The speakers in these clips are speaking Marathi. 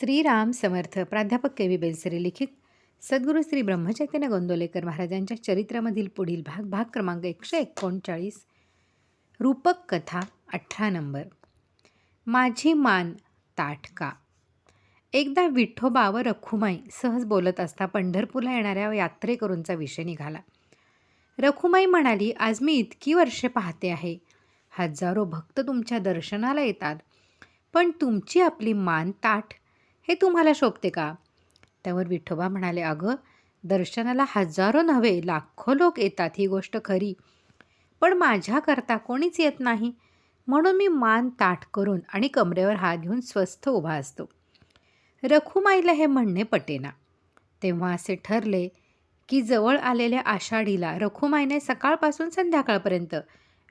श्रीराम समर्थ प्राध्यापक के. व्ही बेलसरे लिखित सद्गुरू श्री ब्रह्मचैतन्य गोंदोलेकर महाराजांच्या चरित्रामधील पुढील भाग भाग क्रमांक एकशे एकोणचाळीस. रूपक कथा अठरा नंबर. माझी मान ताटका एकदा विठोबा व रखुमाई सहज बोलत असता पंढरपूरला येणाऱ्या यात्रेकरूंचा विषय निघाला. रखुमाई म्हणाली आज मी इतकी वर्षे पाहते आहे. हजारो भक्त तुमच्या दर्शनाला येतात. पण तुमची आपली मान ताठ हे तुम्हाला शोभते का? त्यावर विठोबा म्हणाले अगं दर्शनाला हजारो नव्हे लाखो लोक येतात ही गोष्ट खरी. पण माझ्याकरता कोणीच येत नाही. म्हणून मी मान ताठ करून आणि कमरेवर हात घेऊन स्वस्थ उभा असतो. रखुमाईला हे म्हणणे पटेना. तेव्हा असे ठरले की जवळ आलेल्या आषाढीला रखुमाईने सकाळपासून संध्याकाळपर्यंत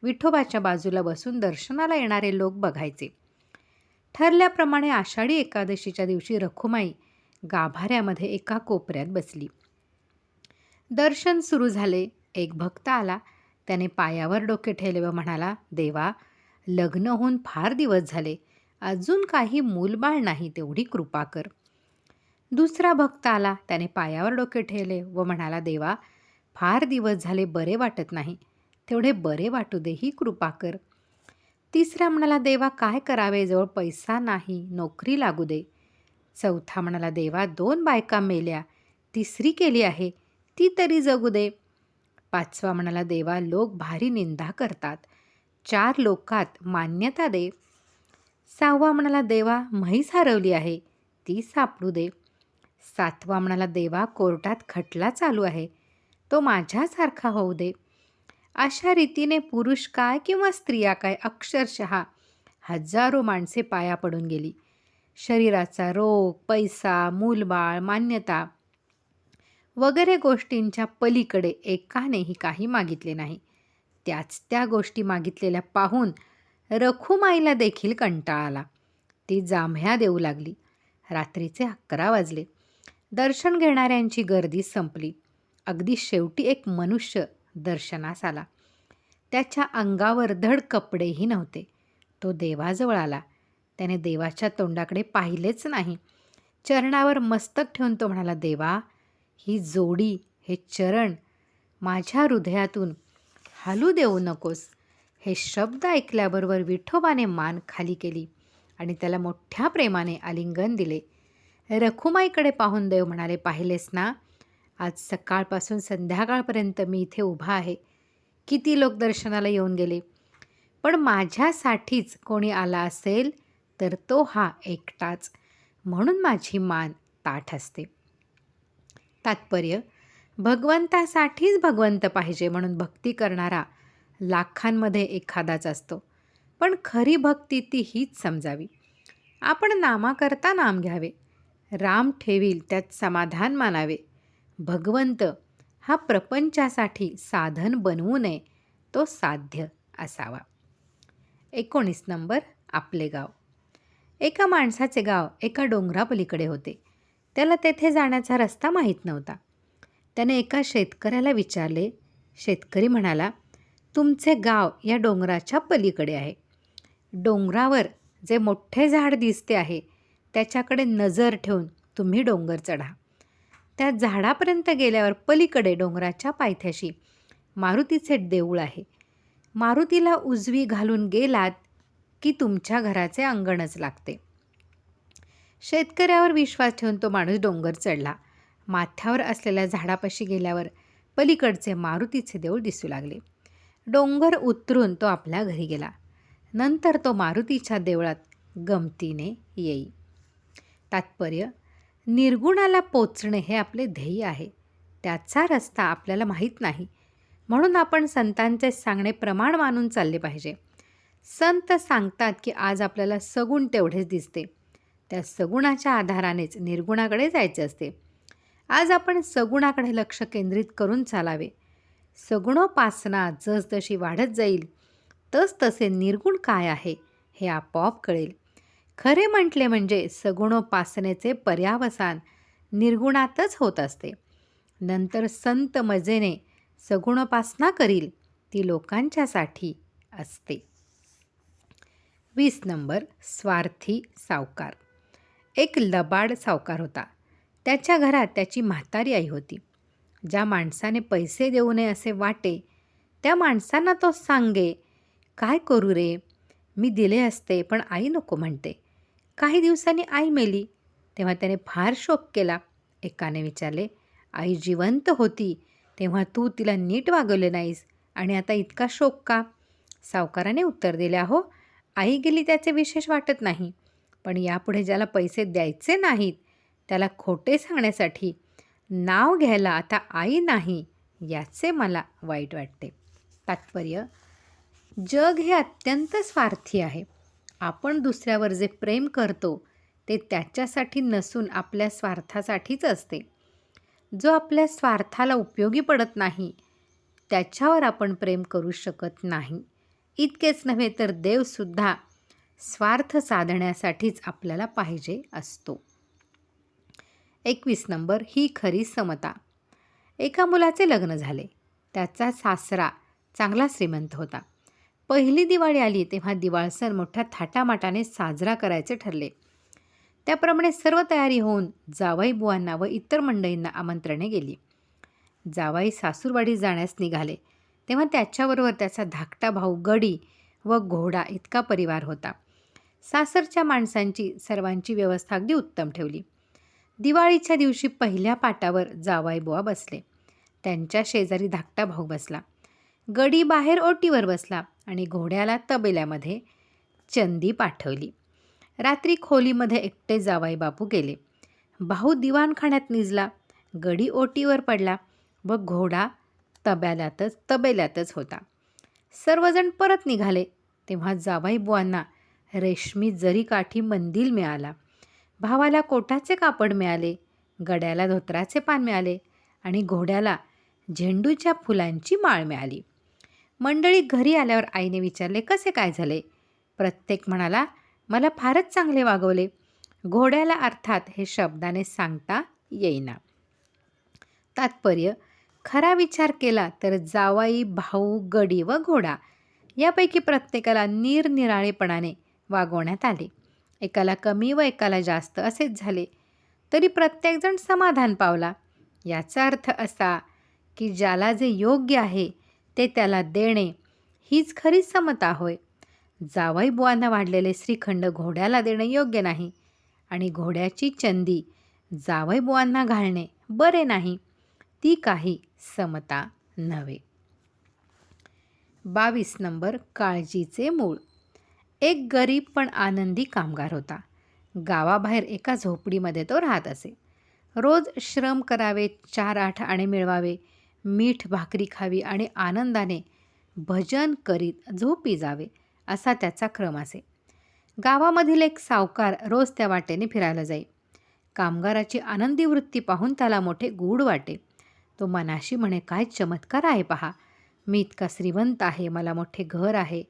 विठोबाच्या बाजूला बसून दर्शनाला येणारे लोक बघायचे. ठरल्याप्रमाणे आषाढी एकादशीच्या दिवशी रखुमाई गाभाऱ्यामध्ये एका कोपऱ्यात बसली. दर्शन सुरू झाले. एक भक्त आला. त्याने पायावर डोके ठेवले व म्हणाला देवा लग्न होऊन फार दिवस झाले. अजून काही मूलबाळ नाही तेवढी कृपा कर. दुसरा भक्त आला. त्याने पायावर डोके ठेवले व म्हणाला देवा फार दिवस झाले बरे वाटत नाही. तेवढे बरे वाटू दे ही कृपा कर. तिसरा म्हणाला देवा काय करावे? जवळ पैसा नाही नोकरी लागू दे. चौथा म्हणाला देवा दोन बायका मेल्या तिसरी केली आहे ती तरी जगू दे. पाचवा म्हणाला देवा लोक भारी निंदा करतात चार लोकात मान्यता दे. सहावा म्हणाला देवा म्हैस हरवली आहे ती सापडू दे. सातवा म्हणाला देवा कोर्टात खटला चालू आहे तो माझ्यासारखा होऊ दे. अशा रीतीने पुरुष काय किंवा स्त्रिया काय? अक्षरशः हजारो माणसे पाया पडून गेली. शरीराचा रोग पैसा मूलबाळ मान्यता वगैरे गोष्टींच्या पलीकडे एकानेही काही मागितले नाही. त्याच त्या गोष्टी मागितलेल्या पाहून रखुमाईला देखील कंटाळा आला. ती जांभ्या देऊ लागली. रात्रीचे अकरा वाजले. दर्शन घेणाऱ्यांची गर्दी संपली. अगदी शेवटी एक मनुष्य दर्शनास आला. त्याच्या अंगावर धड कपडेही नव्हते. तो देवाजवळ आला. त्याने देवाच्या तोंडाकडे पाहिलेच नाही. चरणावर मस्तक ठेवून तो म्हणाला देवा ही जोडी हे चरण माझ्या हृदयातून हालू देऊ नकोस. हे शब्द ऐकल्याबरोबर विठोबाने मान खाली केली आणि त्याला मोठ्या प्रेमाने आलिंगन दिले. रखुमाईकडे पाहून देव म्हणाले पाहिलेस ना आज सकाळपासून संध्याकाळपर्यंत मी इथे उभा आहे. किती लोक दर्शनाला येऊन गेले? पण माझ्यासाठीच कोणी आला असेल तर तो हा एकटाच. म्हणून माझी मान ताठ असते. तात्पर्य भगवंतासाठीच भगवंत पाहिजे म्हणून भक्ती करणारा लाखांमध्ये एखादाच असतो. पण खरी भक्ती ती हीच समजावी. आपण नामाकरता नाम घ्यावे. राम ठेवील त्यात समाधान मानावे. भगवंत हा प्रपंचासाठी साधन बनवू नये तो साध्य असावा. एकोणीस नंबर आपले गाव. एका माणसाचे गाव एका डोंगरापलीकडे होते. त्याला तेथे जाण्याचा रस्ता माहीत नव्हता. त्याने एका शेतकऱ्याला विचारले. शेतकरी म्हणाला तुमचे गाव या डोंगराच्या पलीकडे आहे. डोंगरावर जे मोठे झाड दिसते आहे त्याच्याकडे नजर ठेवून तुम्ही डोंगर चढा. त्या झाडापर्यंत गेल्यावर पलीकडे डोंगराच्या पायथ्याशी. मारुतीचे देऊळ आहे. मारुतीला उजवी घालून गेलात की तुमच्या घराचे अंगणच लागते. शेतकऱ्यावर विश्वास ठेवून तो माणूस डोंगर चढला. माथ्यावर असलेल्या झाडापाशी गेल्यावर पलीकडचे मारुतीचे देऊळ दिसू लागले. डोंगर उतरून तो आपल्या घरी गेला. नंतर तो मारुतीच्या देवळात गमतीने येई. तात्पर्य निर्गुणाला पोचणे हे आपले ध्येय आहे. त्याचा रस्ता आपल्याला माहीत नाही. म्हणून आपण संतांचे सांगणे प्रमाण मानून चालले पाहिजे. संत सांगतात की आज आपल्याला सगुण तेवढेच दिसते. त्या सगुणाच्या आधारानेच निर्गुणाकडे जायचे असते. आज आपण सगुणाकडे लक्ष केंद्रित करून चालावे. सगुणोपासना जसजशी वाढत जाईल तस तसे निर्गुण काय आहे हे आपोआप कळेल. खरे म्हटले म्हणजे सगुणोपासनेचे पर्यावसान निर्गुणातच होत असते. नंतर संत मजेने सगुणोपासना करील ती लोकांच्यासाठी असते. वीस नंबर स्वार्थी सावकार. एक लबाड सावकार होता. त्याच्या घरात त्याची म्हातारी आई होती. ज्या माणसाने पैसे देऊ नये असे वाटे त्या माणसांना तो सांगे काय करू रे? मी दिले असते पण आई नको म्हणते. काही दिवसांनी आई मेली. तेव्हा त्याने फार शोक केला. एकाने विचारले आई जिवंत होती. तेव्हा तू तिला नीट वागवले नाहीस आणि आता इतका शोक का? सावकाराने उत्तर दिले अहो आई गेली त्याचे विशेष वाटत नाही. पण यापुढे ज्याला पैसे द्यायचे नाहीत त्याला खोटे सांगण्यासाठी नाव घ्यायला आता आई नाही याचे मला वाईट वाटते. तात्पर्य जग हे अत्यंत स्वार्थी आहे. आपण दुसऱ्यावर जे प्रेम करतो ते त्याच्यासाठी नसून आपल्या स्वार्थासाठीच असते. जो आपल्या स्वार्थाला उपयोगी पडत नाही त्याच्यावर आपण प्रेम करू शकत नाही. इतकेच नव्हे तर देवसुद्धा स्वार्थ साधण्यासाठीच आपल्याला पाहिजे असतो. एकवीस नंबर ही खरी समता. एका मुलाचे लग्न झाले. त्याचा सासरा चांगला श्रीमंत होता. पहिली दिवाळी आली तेव्हा दिवाळ सण मोठ्या थाटामाटाने साजरा करायचे ठरले. त्याप्रमाणे सर्व तयारी होऊन जावाई बुवांना व इतर मंडळींना आमंत्रणे गेली. जावाई सासूरवाडी जाण्यास निघाले. तेव्हा त्याच्याबरोबर त्याचा धाकटा भाऊ गडी व घोडा इतका परिवार होता. सासरच्या माणसांची सर्वांची व्यवस्था अगदी उत्तम ठेवली. दिवाळीच्या दिवशी पहिल्या पाटावर जावाई बुवा बसले. त्यांच्या शेजारी धाकटा भाऊ बसला. गडी बाहेर ओटीवर बसला आणि घोड्याला तबेल्यामध्ये चंदी पाठवली. रात्री खोलीमध्ये एकटे जावाई बापू गेले. भाऊ दिवाणखाण्यात निजला. गडी ओटीवर पडला व घोडा तब्याल्यातच तबेल्यातच होता. सर्वजण परत निघाले. तेव्हा जावाई बुवांना रेशमी जरी काठी मंदिल मिळाला. भावाला कोटाचे कापड मिळाले गड्याला धोत्राचे पान मिळाले आणि घोड्याला झेंडूच्या फुलांची माळ मिळाली. मंडळी घरी आल्यावर आईने विचारले कसे काय झाले? प्रत्येक म्हणाला मला फारच चांगले वागवले. घोड्याला अर्थात हे शब्दाने सांगता येईना. तात्पर्य खरा विचार केला तर जावाई भाऊ गडी व घोडा यापैकी प्रत्येकाला निरनिराळेपणाने वागवण्यात आले. एकाला कमी व एकाला जास्त असेच झाले. तरी प्रत्येकजण समाधान पावला. याचा अर्थ असा की ज्याला जे योग्य आहे ते त्याला देणे हीच खरी समता होय. जावाई बुवांना वाढलेले श्रीखंड घोड्याला देणे योग्य नाही आणि घोड्याची चंदी जावई बुवांना घालणे बरे नाही ती काही समता नव्हे. बावीस नंबर काळजीचे मूळ. एक गरीब पण आनंदी कामगार होता. गावाबाहेर एका झोपडीमध्ये तो राहत असे. रोज श्रम करावे चार आठ आणे मिळवावे मीठ भाकरी खावी आणि आनंदाने भजन करीत झोपी जावे असा त्याचा क्रम असे. गावामधील एक सावकार रोज त्या वाटेने फिरायला जाई. कामगाराची आनंदी वृत्ती पाहून त्याला मोठे गूढ वाटे. तो मनाशी म्हणे काय चमत्कार आहे पहा. मी इतका श्रीमंत आहे मला मोठे घर आहे.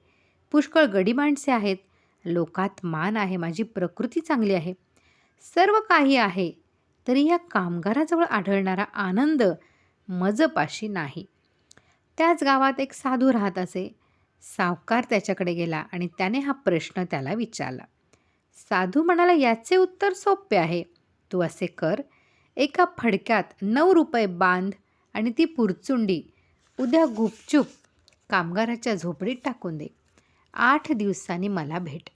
पुष्कळ गडी माणसे आहेत. लोकात मान आहे माझी प्रकृती चांगली आहे. सर्व काही आहे. तरी या कामगाराजवळ आढळणारा आनंद मजपाशी नाही. त्याच गावात एक साधू राहत असे. सावकार त्याच्याकडे गेला आणि त्याने हा प्रश्न त्याला विचारला. साधू म्हणाला याचे उत्तर सोपे आहे. तू असे कर. एका फडक्यात नऊ रुपये बांध आणि ती पुरचुंडी. उद्या गुपचूप कामगाराच्या झोपडीत टाकून दे. आठ दिवसांनी मला भेट.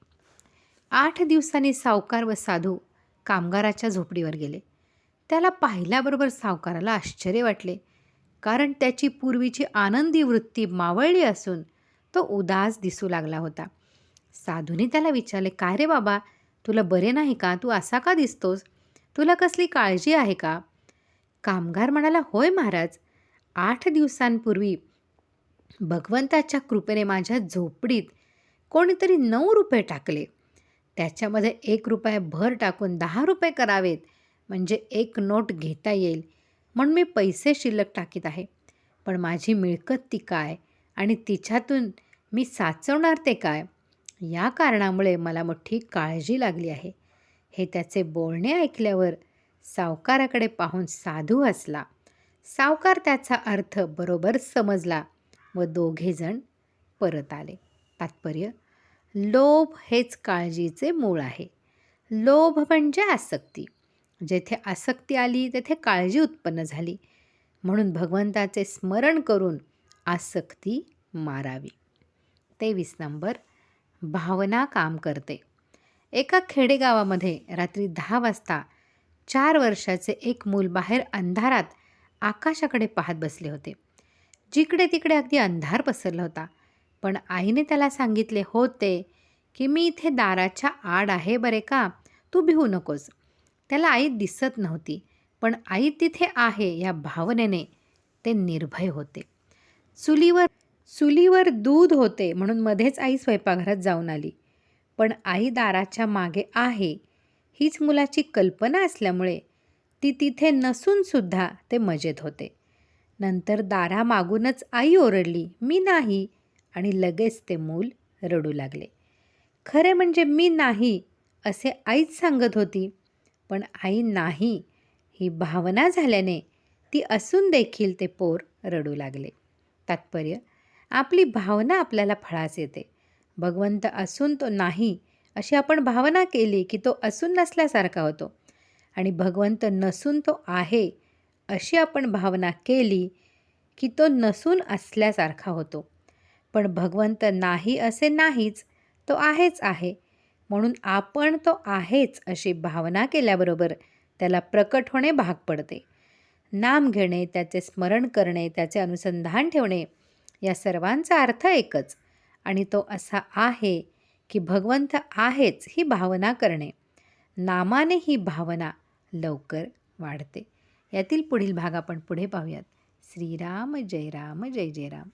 आठ दिवसांनी सावकार व साधू कामगाराच्या झोपडीवर गेले. त्याला पाहिल्याबरोबर सावकाराला आश्चर्य वाटले. कारण त्याची पूर्वीची आनंदी वृत्ती मावळली असून तो उदास दिसू लागला होता. साधूने त्याला विचारले काय रे बाबा तुला बरे नाही का? तू असा का दिसतोस? तुला कसली काळजी आहे का? कामगार म्हणाला होय महाराज आठ दिवसांपूर्वी भगवंताच्या कृपेने माझ्या झोपडीत कोणीतरी नऊ रुपये टाकले. त्याच्यामध्ये एक रुपये भर टाकून दहा रुपये करावेत. म्हणजे एक नोट घेता येईल. म्हणून मी पैसे शिल्लक टाकीत आहे. पण माझी मिळकत ती काय? आणि तिच्यातून मी साचवणार ते काय? या कारणामुळे मला मोठी काळजी लागली आहे. हे त्याचे बोलणे ऐकल्यावर सावकाराकडे पाहून साधू हसला. सावकार त्याचा अर्थ बरोबर समजला व दोघेजण परत आले. तात्पर्य लोभ हेच काळजीचे मूळ आहे. लोभ म्हणजे आसक्ती. जेथे आसक्ती आली तेथे काळजी उत्पन्न झाली. म्हणून भगवंताचे स्मरण करून आसक्ती मारावी. तेवीस नंबर. भावना काम करते. एका खेडेगावामध्ये रात्री दहा वाजता चार वर्षाचे एक मूल बाहेर अंधारात आकाशाकडे पाहत बसले होते. जिकडे तिकडे अगदी अंधार पसरला होता. पण आईने त्याला सांगितले होते की मी इथे दाराच्या आड आहे बरे का? तू भिवू नकोस. त्याला आई दिसत नव्हती पण आई तिथे आहे या भावनेने ते निर्भय होते. चुलीवर चुलीवर दूध होते म्हणून मध्येच आई स्वयंपाकघरात जाऊन आली. पण आई दाराच्या मागे आहे हीच मुलाची कल्पना असल्यामुळे ती तिथे नसूनसुद्धा ते मजेत होते. नंतर दारामागूनच आई ओरडली मी नाही आणि लगेच ते मूल रडू लागले. खरे म्हणजे मी नाही असे आईच सांगत होती. पण आई नाही ही भावना झाल्याने ती असून देखील ते पोर रडू लागले. तात्पर्य आपली भावना आपल्याला फळास येते. भगवंत असून तो नाही अशी आपण भावना केली की तो असून नसल्यासारखा होतो. आणि भगवंत नसून तो आहे अशी आपण भावना केली की तो नसून असल्यासारखा होतो. पण भगवंत नाही असे नाहीच तो आहेच आहे. म्हणून आपण तो आहेच अशी भावना केल्याबरोबर त्याला प्रकट होणे भाग पडते. नाम घेणे त्याचे स्मरण करणे त्याचे अनुसंधान ठेवणे या सर्वांचा अर्थ एकच आणि तो असा आहे की भगवंत आहेच ही भावना करणे. नामाने ही भावना लवकर वाढते. यातील पुढील भाग आपण पुढे पाहूयात. श्रीराम जय राम जय जय राम.